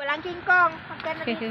Walang King Kong. Pagka na dito.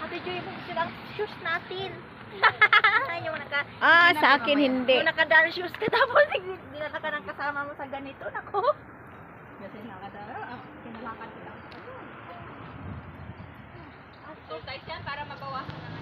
Ate Joy, mo silang shoes natin. yung naka, Ah, sa akin hindi. yung naka-dar shoes ka tapos dinala ka ng kasama mo sa ganito. Nako. Kasi nakadara, ah, kinalakad kita. So, size yan para mabawasan na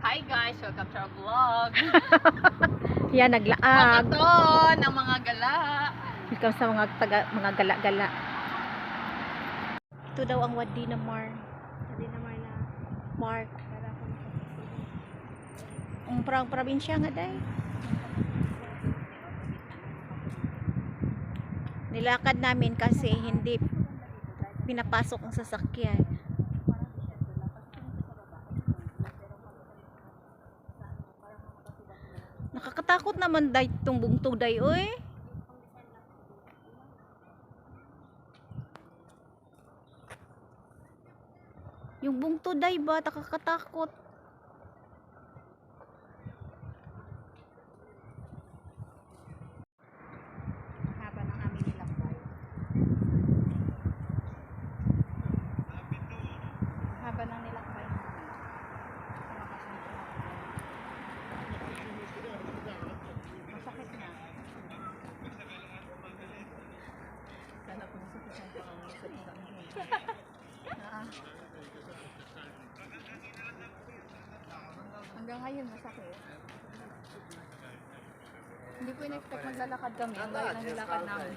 Hi guys, welcome to our vlog. Yan, naglaag. Ito ng mga gala. Ikaw sa mga taga, mga gala-gala. Ito daw ang wadi na Mar. Hindi naman na. Mark. Ang parang probinsya nga day. Nilakad namin kasi hindi pinapasok ang sasakyan. Nakakatakot naman day itong bungtong day, oy. Yung bungto day ba, nakakatakot. Haba ng aming nilakbay. Haba ng nilakbay namin. Masakit na. Kala ko masakit ang pangangasat ng Ah. Ngayon masakit. Hindi ko in-expect maglalakad kami. Ang layo ng nilakad namin.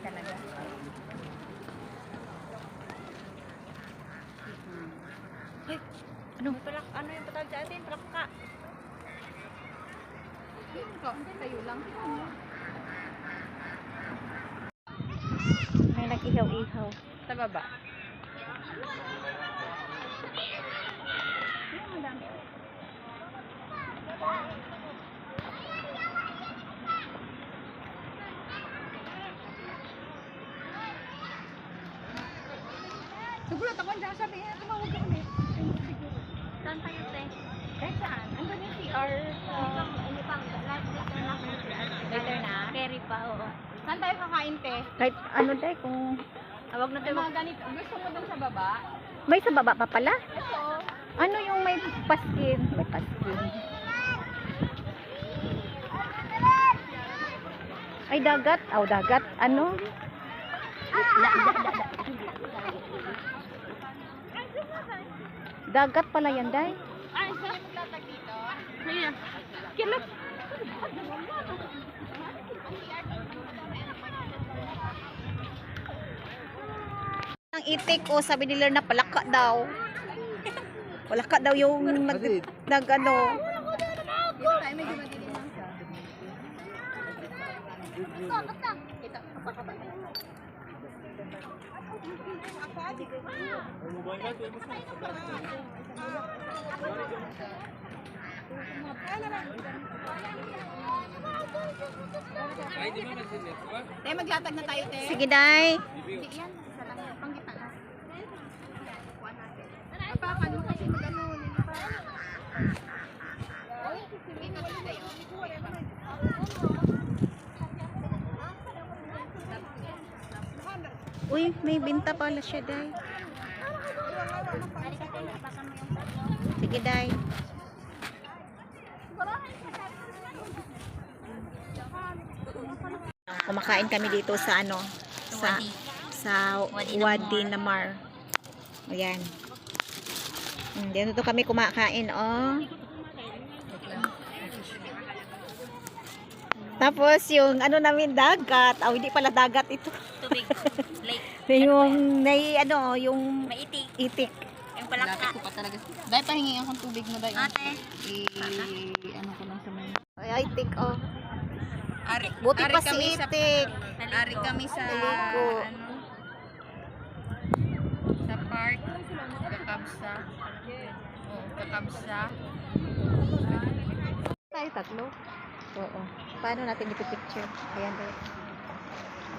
Talaga. Ano? Palak, ano yung patawag sa atin? Palaka. Ikaw, hindi tayo lang. May nag-ihaw-ihaw. Sa baba. Siguro ako dyan sabihin na tumawag ka ulit. Saan tayo, te? Kahit saan. Andun yung CR. Ano pang, lahat later na ako Later na? Carry pa, oo. Saan tayo kakain, te? Kahit ano day, kung Awag na May tayo. mga ganito. Gusto mo dun sa baba? may sa baba pa pala. Ito. Ano yung may paskin? May paskin. Ay, dagat. Aw, dagat. Ano? Dagat pala yan, day. Ay, saan maglatag dito? Ayan. Kilap. Ang itik, oh, sabi nila na palaka daw. Palaka daw yung nag, nag ano. Te, maglatag na tayo, te. Sige, day. Hindi yan. Isa lang yan. Panggita na. Kuha natin. Papakan mo kasi mag-ano. Oy, dito na tayo. Uy, may binta pala siya, day. Sige, day. Kumakain kami dito sa ano, sa sa Wadi Namar. Ayan. Mm, dito kami kumakain, oh. Tapos yung ano namin dagat, oh hindi pala dagat ito. Tubig. Lake. yung may ano, yung Maitik. itik. Yung Lapit palaka. ko pa talaga. Dahil pahingi akong tubig mo dahil. Ate. I, ano ko lang sa may. Ay, itik, oh. Ari, Buti ari pa si kami sa, itik. Ari kami sa, Naligo. ano, sa park, kakabsa. Oh, kakabsa. Tayo tatlo. Oo. Paano natin ipipicture? Ayan, tayo.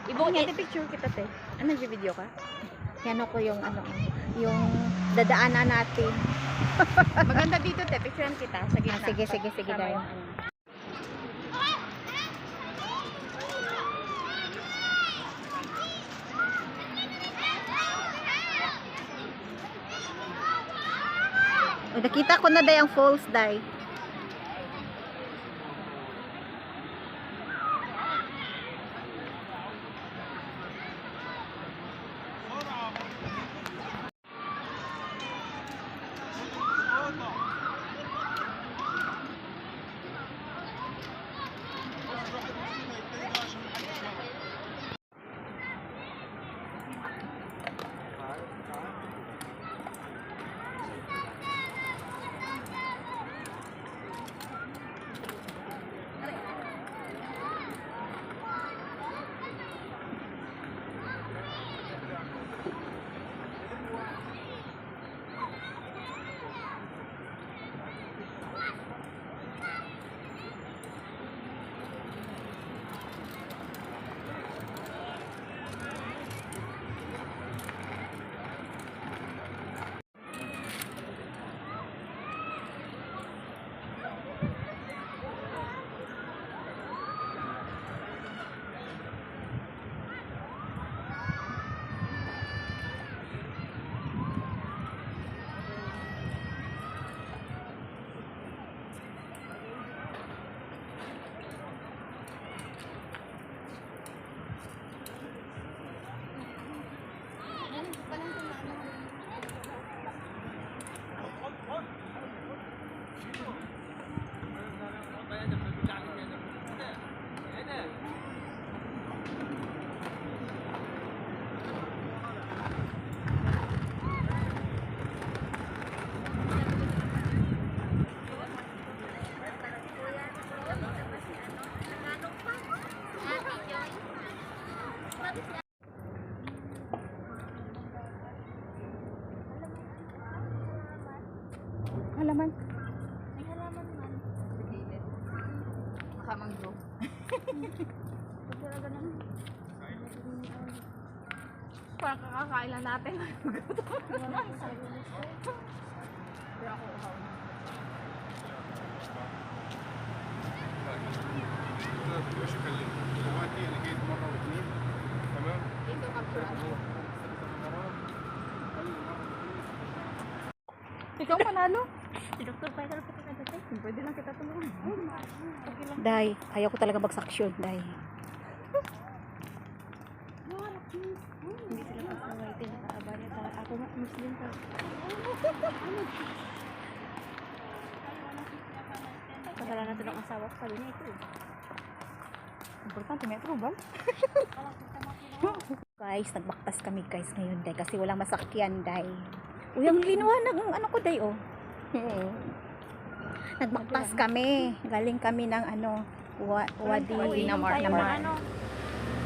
Ibong niya, picture kita, te. Ano, nag-video ka? Yan ako yung ano, yung dadaanan natin. Maganda dito, te. Picturean kita sa gitna. Ah, sige, sige, sige, Tama Day. Nakita ko na day ang falls day. Parang kakakain lang natin. Pero ako uhaw na. ايش اكلمك؟ دلوقتي انا جيت مره واثنين تمام؟ Dito kapsura. Ikaw panalo? Si Dr. Faisal pa ka dati. Pwede lang kita tulungan. Okay lang. Day, ayaw ko talaga magsaksyon, Day. Hindi sila pasaway. Tinakaabali sa ako nga Muslim ka. Kasalanan ito ng asawa ko. Sabi niya ito. eh. Importante, may approval. Guys, nagbaktas kami guys ngayon, Day. Kasi walang masakyan, Day. Uy, ang liwanag ng ano ko, Day, oh. Nagbaktas kami. Galing kami ng ano, wa, Wadi yung Namar. tayo ng Namar. ano.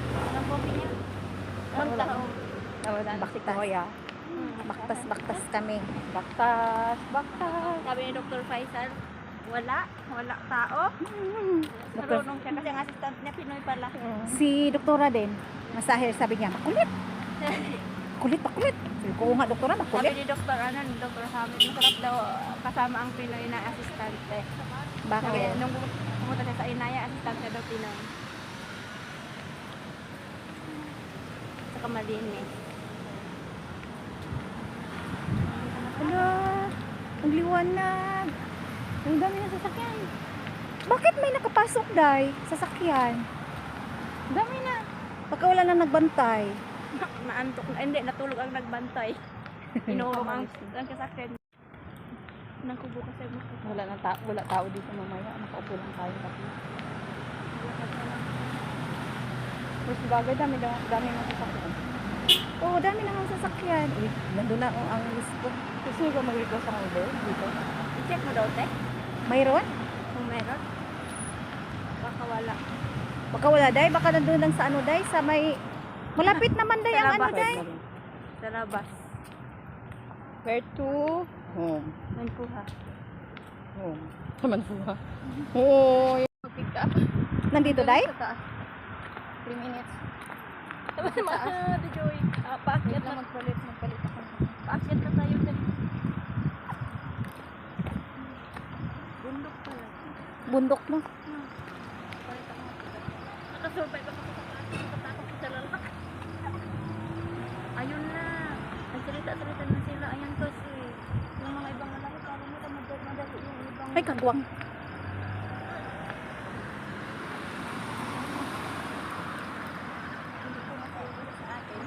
Ang coffee niya. Magtao. Tawadan. Baktas. Toya. Baktas, baktas kami. Baktas. Baktas. Sabi ni Dr. Faisal, wala, wala tao. Marunong siya kasi ang assistant niya Pinoy pala. Si doktora din, masahil, sabi niya, makulit. Kulit, makulit. Sabi ko, "Oo nga, doktora, Sabi makulit. ni Dr. ano, ni Dr. Hamid, masarap daw kasama ang Pinoy na asistante. Sabi, Bakit? nung pumunta siya sa Inaya, asistante daw Pinoy. Saka malinis. Hala, ang liwanag. Ang dami na sasakyan. Bakit may nakapasok, Day? Sasakyan. Ang dami na. Baka wala na nagbantay. Naantok na, hindi, natulog ang nagbantay. Inuurong ang, ang kasakyan. Nakubo kasi mo. Wala na ta wala tao dito mamaya. Nakaupo lang tayo kasi. Mas bagay dami dami, dami ng sasakyan. Oo, oh, dami na sasakyan. Uy, nandun na ang, ang list ko. Gusto ko mag-request ng Uber dito. I-check mo daw, te, Mayroon? kung meron. Baka wala. Baka wala, Day. Baka nandun lang sa ano, Day. Sa may... Malapit naman, Day, ang ano, Day. Sa labas. Where to? Home. Manpuha. Home. Naman po ha. Oo. Mag-pick up. Nandito, Day? Sa taas. 3 minutes. Naman, Ate Joy, ah, paakyat na lang magpalit. Paakyat na tayo dyan. Bundok pala. Bundok na. Nakasurvive ako sa pagkakas. Nakatakot ko sa lalak. Ayun na. Nagsalita-salita na sila. Ayan kasi. Yung mga ibang lalaki, parang nila madali yung ibang... Ay, kagwang. Hindi ko matawag sa atin.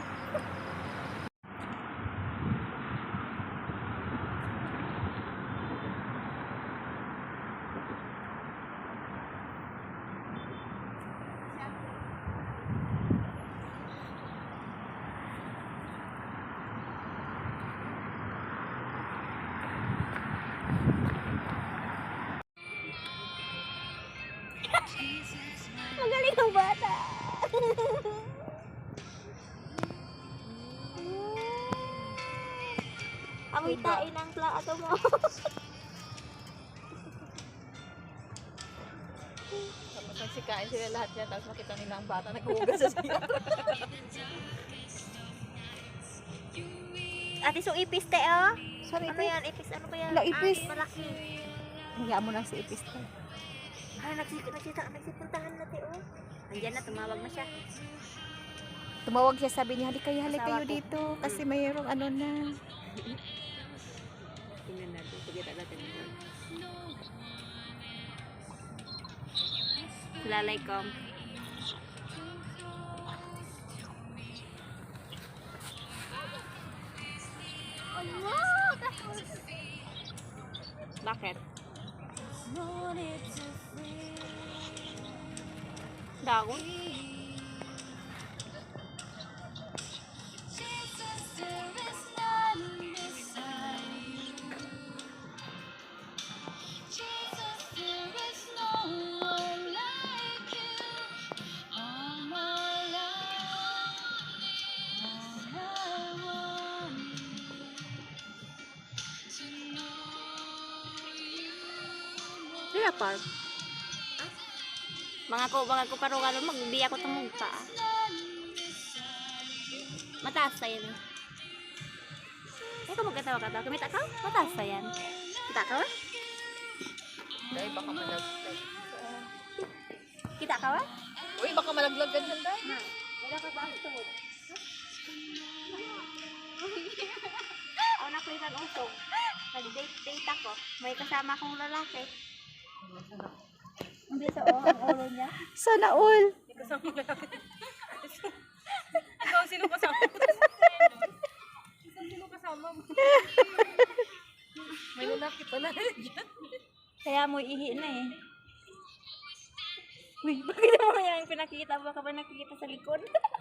Magaling ang bata. Amoy tain ang plato mo. Tapos nagsikain sila lahat yan, tapos makita nila ang bata naghuhugas sa siya. Ate, so ipis te, oh. Sorry, Ano yan? Ipis, ano ba yan? Wala, ipis. Ah, malaki. Hayaan mo na si Ipis ko. Ah, nagsik nagsita, nagsipuntahan na te, oh. Andiyan na, tumawag na siya. Tumawag siya, sabi niya, halika halika kayo ko. dito. Kasi mayroong ano na. Tingnan natin, sige natin. Lalay ko. Bakit? 나고? Par. Mga ko, mga ko karungan magbiya ko tungog pa. Mataas na yan. Ikaw magkatawa ka daw. Kumita ka? Mataas na yan. Kita ka ba? Dahil baka malaglag. Kita ka ba? Uy, baka malaglag ka dyan dahil. Na. Wala ka ba ito? Ako na ko yung usong. Nag-date-date ako. May kasama akong lalaki. Hindi sa oh, ang ulo niya. Sana all. Ikaw, sino kasama mo? Sino kasama mo? May lalaki pala dyan. Kaya mo ihi na eh. Uy, bakit mo yan pinakita? Baka ba nakikita sa likod?